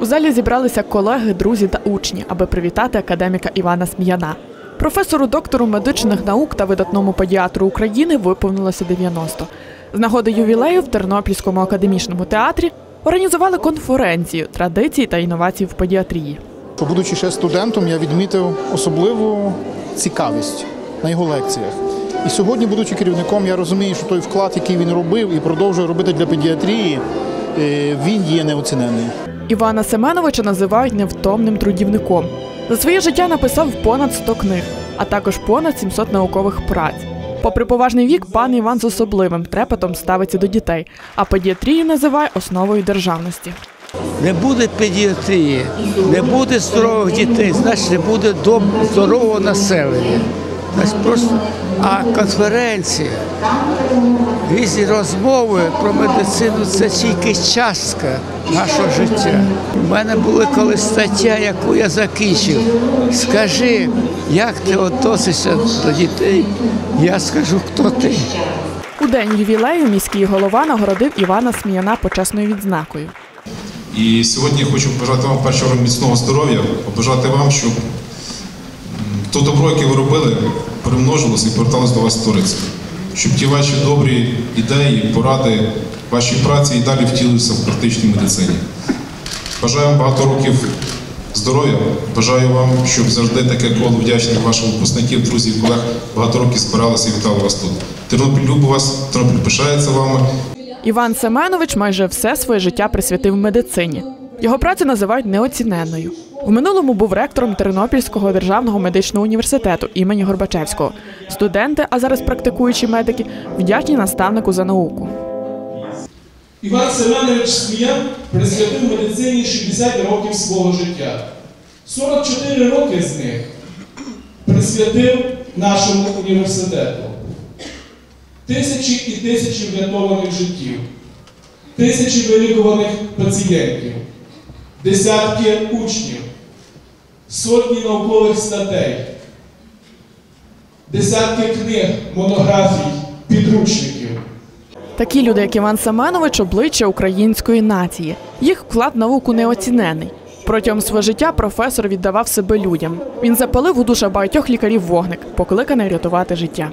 У залі зібралися колеги, друзі та учні, аби привітати академіка Івана Сміяна. Професору доктору медичних наук та видатному педіатру України виповнилося 90. З нагоди ювілею в Тернопільському академічному театрі організували конференцію традицій та інновацій в педіатрії. Будучи ще студентом, я відмітив особливу цікавість на його лекціях. І сьогодні, будучи керівником, я розумію, що той вклад, який він робив і продовжує робити для педіатрії, е, він є неоцінений. Івана Семеновича називають невтомним трудівником. За своє життя написав понад 100 книг, а також понад 700 наукових праць. Попри поважний вік, пан Іван з особливим трепетом ставиться до дітей, а педіатрію називає основою державності. Не буде педіатрії, не буде здорових дітей, значить не буде здорового населення. Значить, просто, а конференція, різні розмови про медицину це тільки частка нашого життя. У мене була колись стаття, яку я закінчив. Скажи, як ти относишся до дітей? Я скажу, хто ти. У день ювілею міський голова нагородив Івана Сміяна почесною відзнакою. І сьогодні я хочу побажати вам першого міцного здоров'я, побажати вам, щоб то добро, яке ви робили, примножилося і поверталося до вас сторицею. Щоб ті ваші добрі ідеї, поради, ваші праці і далі втілилися в практичній медицині. Бажаю вам багато років здоров'я. Бажаю вам, щоб завжди таке коло вдячних ваших випускників, друзів, колег багато років збиралися і вітали вас тут. Тернопіль любить вас, Тернопіль пишається вами. Іван Семенович майже все своє життя присвятив медицині. Його працю називають неоціненною. В минулому був ректором Тернопільського державного медичного університету імені Горбачевського. Студенти, а зараз практикуючі медики, вдячні наставнику за науку. Іван Семенович Сміян присвятив медицині 60 років свого життя. 44 роки з них присвятив нашому університету. Тисячі і тисячі врятованих життів, тисячі вилікуваних пацієнтів, десятки учнів, сотні наукових статей, десятки книг, монографій, підручників. Такі люди, як Іван Семенович, обличчя української нації. Їх вклад в науку неоцінений. Протягом свого життя професор віддавав себе людям. Він запалив у душа багатьох лікарів вогник, покликаний рятувати життя.